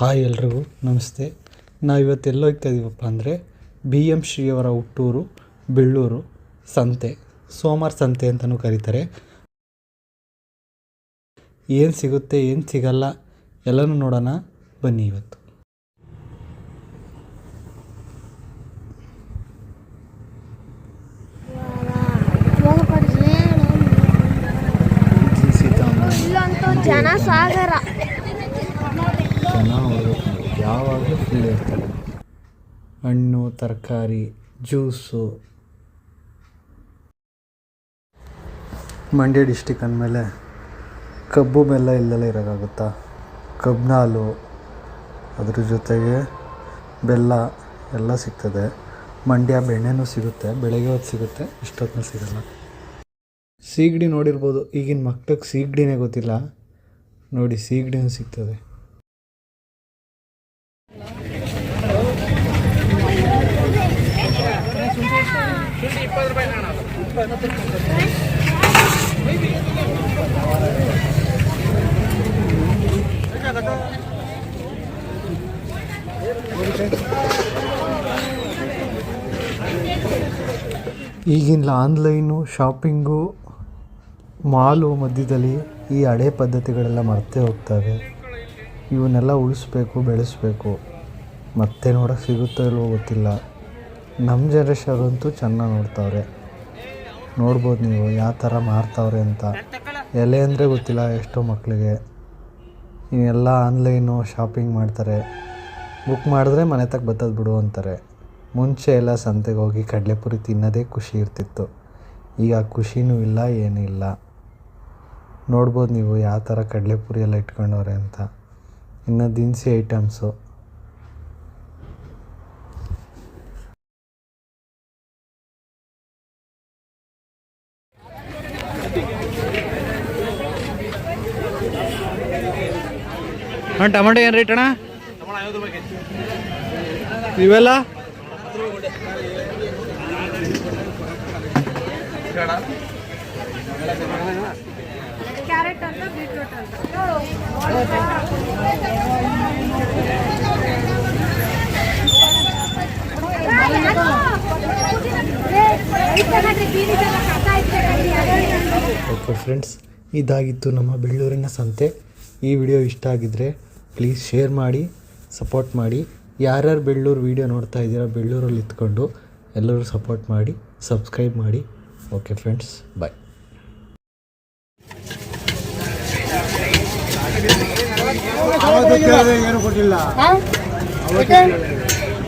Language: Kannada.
ಹಾಯ್ ಎಲ್ರಿಗೂ ನಮಸ್ತೆ. ನಾವು ಇವತ್ತು ಎಲ್ಲಿ ಹೋಗ್ತಾ ಇದ್ದೀವಪ್ಪ ಅಂದರೆ ಬಿ ಎಂ ಶ್ರೀಯವರ ಹುಟ್ಟೂರು ಬೆಳ್ಳೂರು ಸಂತೆ ಸೋಮವಾರ ಸಂತೆ ಅಂತಲೂ ಕರೀತಾರೆ. ಏನು ಸಿಗುತ್ತೆ ಏನು ಸಿಗಲ್ಲ ಎಲ್ಲನೂ ನೋಡೋಣ. ಬನ್ನಿ ಇವತ್ತು. ಇಲ್ಲಂತೂ ಜನ ಅವರು ಯಾವಾಗಲೂ ಫುಲ್ ಇರ್ತಾರೆ. ಹಣ್ಣು, ತರಕಾರಿ ಜ್ಯೂಸು ಮಂಡ್ಯ ಡಿಸ್ಟಿಕ್ ಅಂದಮೇಲೆ ಕಬ್ಬು ಬೆಲ್ಲ ಇಲ್ಲೆಲ್ಲ ಇರೋಕ್ಕಾಗುತ್ತಾ? ಕಬ್ಬಿನ ಹಾಲು ಅದ್ರ ಜೊತೆಗೆ ಬೆಲ್ಲ ಎಲ್ಲ ಸಿಗ್ತದೆ. ಮಂಡ್ಯ ಬೆಣ್ಣೆನೂ ಸಿಗುತ್ತೆ, ಬೆಳಗ್ಗೆ ಹೊತ್ತು ಸಿಗುತ್ತೆ ಇಷ್ಟೊತ್ತಿನ ಸಿಗಲ್ಲ. ಸೀಗಡಿ ನೋಡಿರ್ಬೋದು. ಈಗಿನ ಮಕ್ಳಿಗೆ ಸೀಗಡಿನೇ ಗೊತ್ತಿಲ್ಲ. ನೋಡಿ, ಸೀಗಡಿನೂ ಸಿಗ್ತದೆ. ಈಗಿನ ಆನ್ಲೈನು ಶಾಪಿಂಗು ಮಾಲು ಮಧ್ಯದಲ್ಲಿ ಈ ಹಳೆ ಪದ್ಧತಿಗಳೆಲ್ಲ ಮರ್ತೇ ಹೋಗ್ತವೆ. ಇವನ್ನೆಲ್ಲ ಉಳಿಸ್ಬೇಕು, ಬೆಳೆಸ್ಬೇಕು. ಮತ್ತೆ ನೋಡೋಕೆ ಸಿಗುತ್ತೋ ಇಲ್ವೋ ಗೊತ್ತಿಲ್ಲ. ನಮ್ಮ ಜನ್ರೇಷನವ್ರಂತೂ ಚೆನ್ನಾಗಿ ನೋಡ್ತಾವ್ರೆ. ನೋಡ್ಬೋದು ನೀವು ಯಾವ ಥರ ಮಾರ್ತಾವ್ರೆ ಅಂತ. ಎಲೆ ಅಂದರೆ ಗೊತ್ತಿಲ್ಲ ಎಷ್ಟೋ ಮಕ್ಕಳಿಗೆ ಎಲ್ಲ ಆನ್ಲೈನು ಶಾಪಿಂಗ್ ಮಾಡ್ತಾರೆ. ಬುಕ್ ಮಾಡಿದ್ರೆ ಮನೆ ತಕ್ಕ ಬತ್ತದ ಬಿಡು ಅಂತಾರೆ. ಮುಂಚೆ ಎಲ್ಲ ಸಂತೆಗೆ ಹೋಗಿ ಕಡಲೆಪುರಿ ತಿನ್ನೋದೇ ಖುಷಿ ಇರ್ತಿತ್ತು. ಈಗ ಖುಷಿನೂ ಇಲ್ಲ, ಏನೂ ಇಲ್ಲ. ನೋಡ್ಬೋದು ನೀವು ಯಾವ ಥರ ಕಡಲೆಪುರಿ ಎಲ್ಲ ಇಟ್ಕೊಂಡವ್ರೆ ಅಂತ. ಇನ್ನು ದಿನಸಿ ಐಟಮ್ಸು. ಹಾಂ ಟಮಾಟೋ ಏನು ರೇಟ್ ಅಣ್ಣ? ಇವೆಲ್ಲ? ಓಕೆ ಫ್ರೆಂಡ್ಸ್ ಇದಾಗಿತ್ತು ನಮ್ಮ ಬೆಳ್ಳೂರಿನ ಸಂತೆ. ಈ ವಿಡಿಯೋ ಇಷ್ಟ ಆಗಿದ್ದರೆ ಪ್ಲೀಸ್ ಶೇರ್ ಮಾಡಿ ಸಪೋರ್ಟ್ ಮಾಡಿ. ಯಾರ್ಯಾರು ಬೆಳ್ಳೂರು ವಿಡಿಯೋ ನೋಡ್ತಾ ಇದ್ದೀರಾ ಬೆಳ್ಳೂರಲ್ಲಿ ಇದ್ಕೊಂಡು ಎಲ್ಲರೂ ಸಪೋರ್ಟ್ ಮಾಡಿ ಸಬ್ಸ್ಕ್ರೈಬ್ ಮಾಡಿ. ಓಕೆ ಫ್ರೆಂಡ್ಸ್ ಬಾಯ್ ಏನು ಕೊಟ್ಟಿಲ್ಲ.